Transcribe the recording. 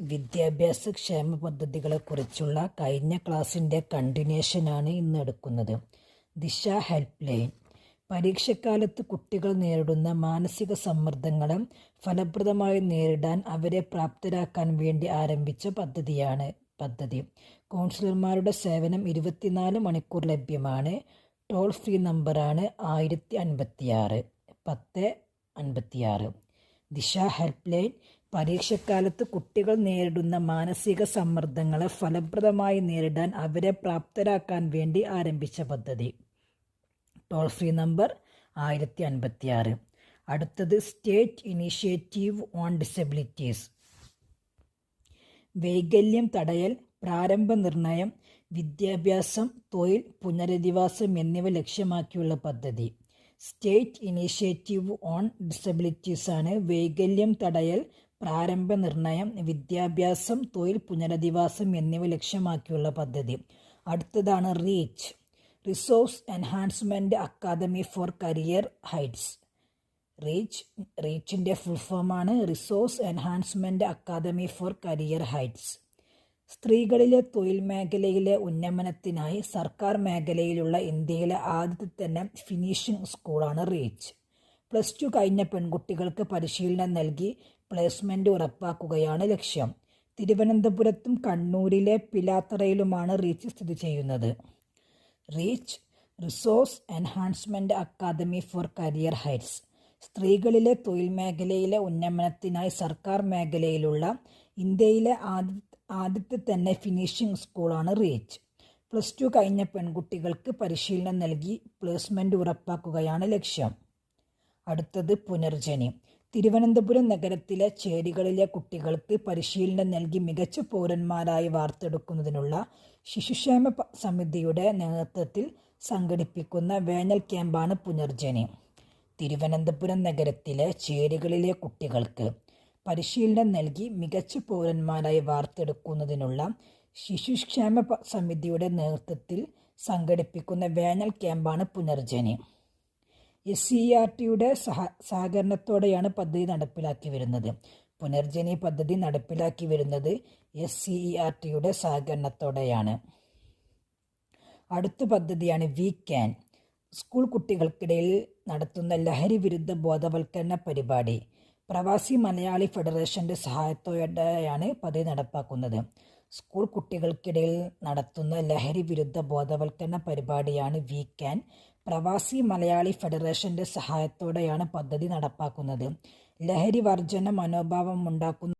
വിദ്യാഭ്യാസ ക്ഷേമ പദ്ധതികളെക്കുറിച്ചുള്ള കഴിഞ്ഞ ക്ലാസ്സിന്റെ കണ്ടിന്യൂഷനാണ് ഇന്ന് എടുക്കുന്നത്. ദിശ ഹെൽപ്പ് ലൈൻ പരീക്ഷക്കാലത്ത് കുട്ടികൾ നേരിടുന്ന മാനസിക സമ്മർദ്ദങ്ങളെ ഫലപ്രദമായി നേരിടാൻ അവരെ പ്രാപ്തരാക്കാൻ വേണ്ടി ആരംഭിച്ച പദ്ധതിയാണ് പദ്ധതി. കൗൺസിലർമാരുടെ സേവനം ഇരുപത്തിനാല് മണിക്കൂർ ലഭ്യമാണ്. ടോൾ ഫ്രീ നമ്പറാണ് ആയിരത്തി അൻപത്തിയാറ്. പത്ത് അൻപത്തിയാറ്. ദിശ ഹെൽപ്പ് ലൈൻ പരീക്ഷക്കാലത്ത് കുട്ടികൾ നേരിടുന്ന മാനസിക സമ്മർദ്ദങ്ങളെ ഫലപ്രദമായി നേരിടാൻ അവരെ പ്രാപ്തരാക്കാൻ വേണ്ടി ആരംഭിച്ച പദ്ധതി. ടോൾ ഫ്രീ നമ്പർ ആയിരത്തി അൻപത്തി ആറ് അടുത്തത് സ്റ്റേറ്റ് ഇനീഷ്യേറ്റീവ് ഓൺ ഡിസബിലിറ്റീസ്. വൈകല്യം തടയൽ പ്രാരംഭ നിർണയം വിദ്യാഭ്യാസം തൊഴിൽ പുനരധിവാസം എന്നിവ ലക്ഷ്യമാക്കിയുള്ള പദ്ധതി. സ്റ്റേറ്റ് ഇനീഷ്യേറ്റീവ് ഓൺ ഡിസബിലിറ്റീസ് ആണ് വൈകല്യം തടയൽ പ്രാരംഭ നിർണയം വിദ്യാഭ്യാസം തൊഴിൽ പുനരധിവാസം എന്നിവ ലക്ഷ്യമാക്കിയുള്ള പദ്ധതി. അടുത്തതാണ് reach resource enhancement academy for career heights reach റീച്ചിന്റെ full ഫോമാണ് resource enhancement academy for career heights സ്ത്രീകളിലെ തൊഴിൽ മേഖലയിലെ ഉന്നമനത്തിനായി സർക്കാർ മേഖലയിലുള്ള ഇന്ത്യയിലെ ആദ്യത്തെ തന്നെ ഫിനിഷിംഗ് സ്കൂളാണ് റീച്ച് പ്ലസ് ടു കഴിഞ്ഞ പെൺകുട്ടികൾക്ക് പരിശീലനം നൽകി പ്ലേസ്മെന്റ് ഉറപ്പാക്കുകയാണ് ലക്ഷ്യം. തിരുവനന്തപുരത്തും കണ്ണൂരിലെ പിലാത്തറയിലുമാണ് റീച്ച് സ്ഥിതി ചെയ്യുന്നത്. Reach resource enhancement academy for career heights സ്ത്രീകളിലെ തൊഴിൽ മേഖലയിലെ ഉന്നമനത്തിനായി സർക്കാർ മേഖലയിലുള്ള ഇന്ത്യയിലെ ആദ്യ ആദ്യത്തെ തന്നെ ഫിനിഷിംഗ് സ്കൂളാണ് റീച്ച് പ്ലസ് ടു കഴിഞ്ഞ പെൺകുട്ടികൾക്ക് പരിശീലനം നൽകി പ്ലേസ്മെന്റ് ഉറപ്പാക്കുകയാണ് ലക്ഷ്യം. അടുത്തത് പുനർജനി. തിരുവനന്തപുരം നഗരത്തിലെ ചേരികളിലെ കുട്ടികൾക്ക് പരിശീലനം നൽകി മികച്ച പൗരന്മാരായി വാർത്തെടുക്കുന്നതിനുള്ള ശിശുക്ഷേമ സമിതിയുടെ നേതൃത്വത്തിൽ സംഘടിപ്പിക്കുന്ന വേനൽ ക്യാമ്പാണ് പുനർജനി. തിരുവനന്തപുരം നഗരത്തിലെ ചേരികളിലെ കുട്ടികൾക്ക് പരിശീലനം നൽകി മികച്ച പൗരന്മാരായി വാർത്തെടുക്കുന്നതിനുള്ള ശിശുക്ഷേമ സമിതിയുടെ നേതൃത്വത്തിൽ സംഘടിപ്പിക്കുന്ന വേനൽ ക്യാമ്പാണ് പുനർജനി. എസ് സി ആർ ടിയുടെ സഹ സഹകരണത്തോടെയാണ് പദ്ധതി നടപ്പിലാക്കി വരുന്നത്. പുനർജനി പദ്ധതി നടപ്പിലാക്കി വരുന്നത് എസ് സി ഇ ആർ ടിയുടെ സഹകരണത്തോടെയാണ്. അടുത്ത പദ്ധതിയാണ് വി ക്യാൻ സ്കൂൾ കുട്ടികൾക്കിടയിൽ നടത്തുന്ന ലഹരി വിരുദ്ധ ബോധവൽക്കരണ പരിപാടി. പ്രവാസി മലയാളി ഫെഡറേഷന്റെ സഹായത്തോടെയാണ് പദ്ധതി നടപ്പാക്കുന്നത്. സ്കൂൾ കുട്ടികൾക്കിടയിൽ നടത്തുന്ന ലഹരി വിരുദ്ധ ബോധവൽക്കരണ പരിപാടിയാണ് വി ക്യാൻ പ്രവാസി മലയാളി ഫെഡറേഷന്റെ സഹായത്തോടെയാണ് പദ്ധതി നടപ്പാക്കുന്നത്. ലഹരി വർജന മനോഭാവം ഉണ്ടാക്കുന്ന